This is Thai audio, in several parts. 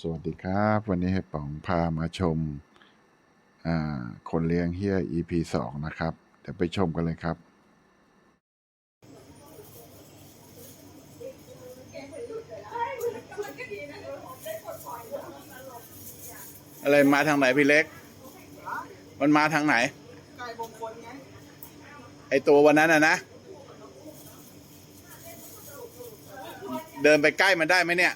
สวัสดีครับ วันนี้ให้ป๋องพามาชมาคนเลี้ยงเฮีย EP สองนะครับ เดี๋ยวไปชมกันเลยครับอะไรมาทางไหนพี่เล็ก มันมาทางไหน ไอตัววันนั้นอะนะ เดินไปใกล้มันได้ไหมเนี่ย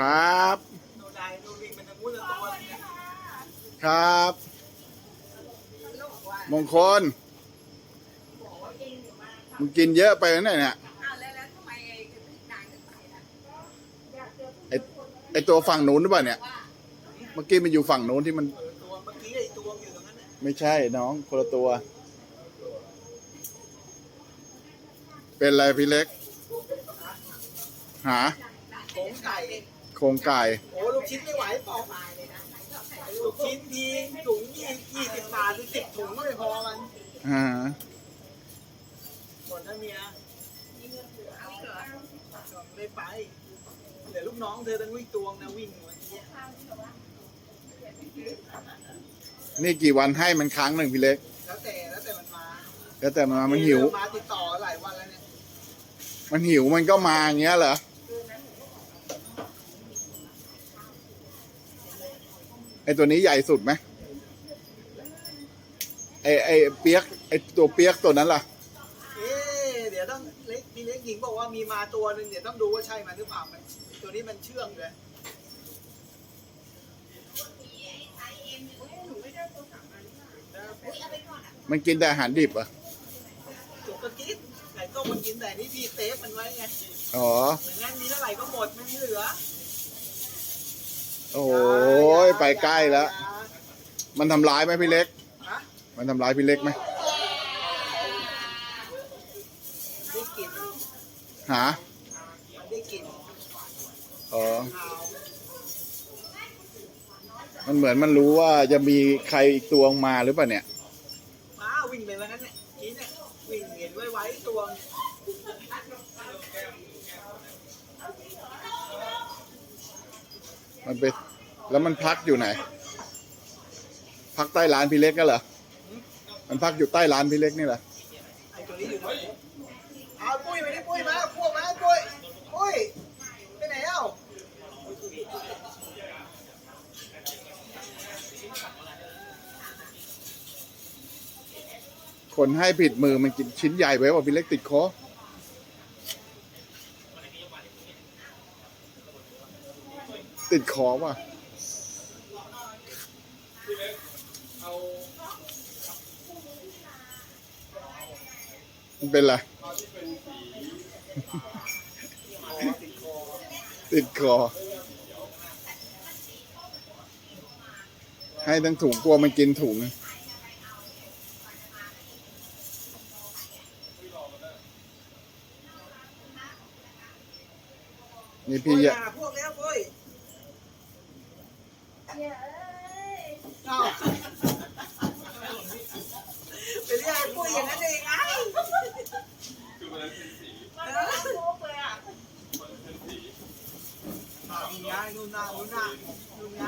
ครับ ครับ มงคล มึงกินเยอะไปแล้วเนี่ยเนี่ยอ้าวแล้วแล้วทำไอ้ไอตัวฝั่งนู้นหรือเปล่าเนี่ย เมื่อกี้มันอยู่ฝั่งนู้นที่มัน ไม่ใช่น้องคนละตัว เป็นอะไรพี่เล็ก หาโงไก่ โครงไก่ โอ้ลูกชิ้นไม่ไหวเปล่าลูกชิ้นทีถุงยี่ยี่สิบบาทหรือสิบถุงก็ไม่พอมันอ่าหมดนะเมียไม่ไปเดี๋ยวลูกน้องเธอต้องวิ่งตวงนะวิ่งวันนี้นี่กี่วันให้มันครั้งหนึ่งพี่เล็ก แล้วแต่แล้วแต่มันมาแล้วแต่มันมามันหิว มาติดต่อหลายวันแล้วเนี่ย มันหิวมันก็มาอย่างเงี้ยเหรอ ไอ ตัวนี้ใหญ่สุดไหมไอไอเปียกไอตัวเปียกตัวนั้นล่ะ เอ๊ะเดี๋ยวต้องเล็กพี่เล็กหญิงบอกว่ามีมาตัวหนึ่งเดี๋ยวต้องดูว่าใช่มันหรือเปล่ามันตัวนี้มันเชื่องเลยมันกินแต่อาหารดิบเหรอะจุกก็กินไก่ต้มมันกินแต่นี่พี่เซฟมันไว้ไง อ๋อเหมือนงั้นมีเท่าไหร่ก็หมดไม่มีเหลือ โอ้ยไปใกล้แล้ว มันทำร้ายไหมพี่เล็กฮะมันทำร้ายพี่เล็กไหมได้กลินหามันได้กลินอ๋อขาวมันเหมือนมันรู้ว่าจะมีใครอีกตัวมาหรือเปล่าเนี่ยม้าวิ่งไปวันนั้นเนี่ยกินเนี่ยวิ่งเห็นไว้ไว้ตัว มันไป แล้วมันพักอยู่ไหน พักใต้ร้านพี่เล็กก็เหรอ มันพักอยู่ใต้ร้านพี่เล็กนี่เหรอไอ้ตัวนี้อยู่ไหนเอาปุ้ยไปนี่ปุ้ยมาพวกมาปุ้ยปุ้ยไปไหนเอ้าคนให้ผิดมือมันกินชิ้นใหญ่ไปว่าพี่เล็กติดคอ ติดคอว่ะมันเป็นไร ติดคอ ให้ทั้งถุงกลัวมันกินถุงนี่พี่ยะพวกแล้วปุ้ย เอ้าไปเรียกไอ้ปุ้ยอย่างนั้นเองไงนู่นไงนู่นน่ะนู่นน่ะนู่นไง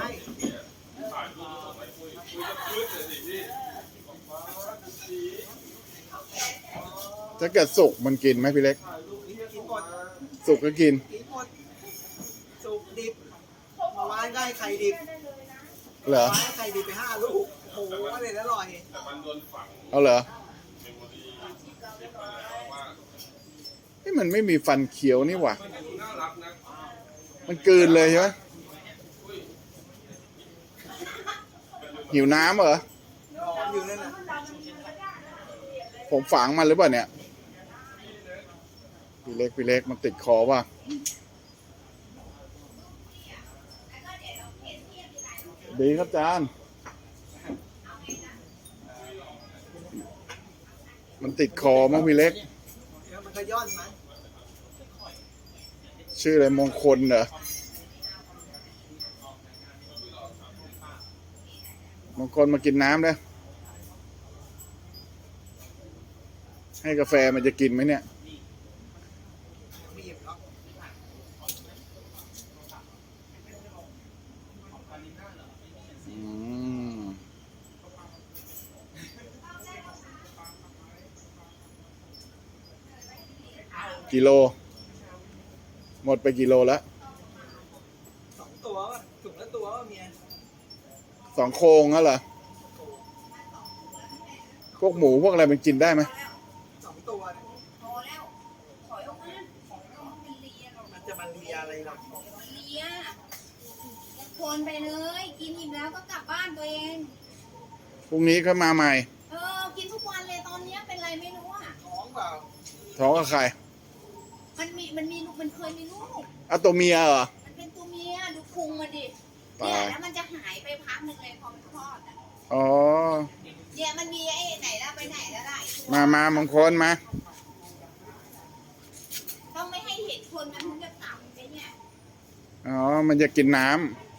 ถ้าเกิดสุกมันกินไหมพี่เล็กกินหมดสุกก็กินกินหมดสุกดิบเมื่อวานได้ไข่ดิบ เหรอเมื่อวานได้ไข่ดิบไปห้าลูกโอ้โหอร่อยอร่อยเอาเหรอเฮ้ยมันไม่มีฟันเขียวนี่หว่า มันกลืนเลยใช่ไหมหิวน้ำเหรอหอมอยู่นั่นน่ะผมฝังมันหรือเปล่าเนี่ย พี่เล็กพี่เล็กมันติดคอว่ะ ดีครับอาจารย์มันติดคอมั้งพี่เล็ก แล้วมันก็ย้อนมั้ชื่ออะไรมงคลเหรอ มงคลมากินน้ำเลยให้กาแฟมันจะกินไหมเนี่ย กิโล หมดไปกิโลแล้วสองตัววะถุงละตัววะเมียสองโครงแล้วเหรอพวกหมูพวกอะไรมันกินได้ไหมสองตัวเนี่ยพอแล้วถอยออกมาของเรามันเลียเรามันจะมาเลียอะไรหรอกมันเลียคนไปเลย กินอิ่มแล้วก็กลับบ้านตัวเองพรุ่งนี้ก็มาใหม่ เออ กินทุกวันเลยตอนเนี้ยเป็นไรไม่รู้อะ ท้องเปล่า ท้องกับใคร มันมีมันมีลูกมันเคยมีลูก เอาตัวเมียเหรอ มันเป็นตัวเมียดูพุงมาดิตายเนี่ยแล้วมันจะหายไปพักหนึ่งเลยพอมันคลอดอะอ๋อ เนี่ยมันมีไอ้ไหนแล้วไปไหนแล้วล่ะไอ้ตัวมามามงคลมา ต้องไม่ให้เห็นคนมันถึงจะกลับไปเนี่ย อ๋อ มันจะกินน้ำ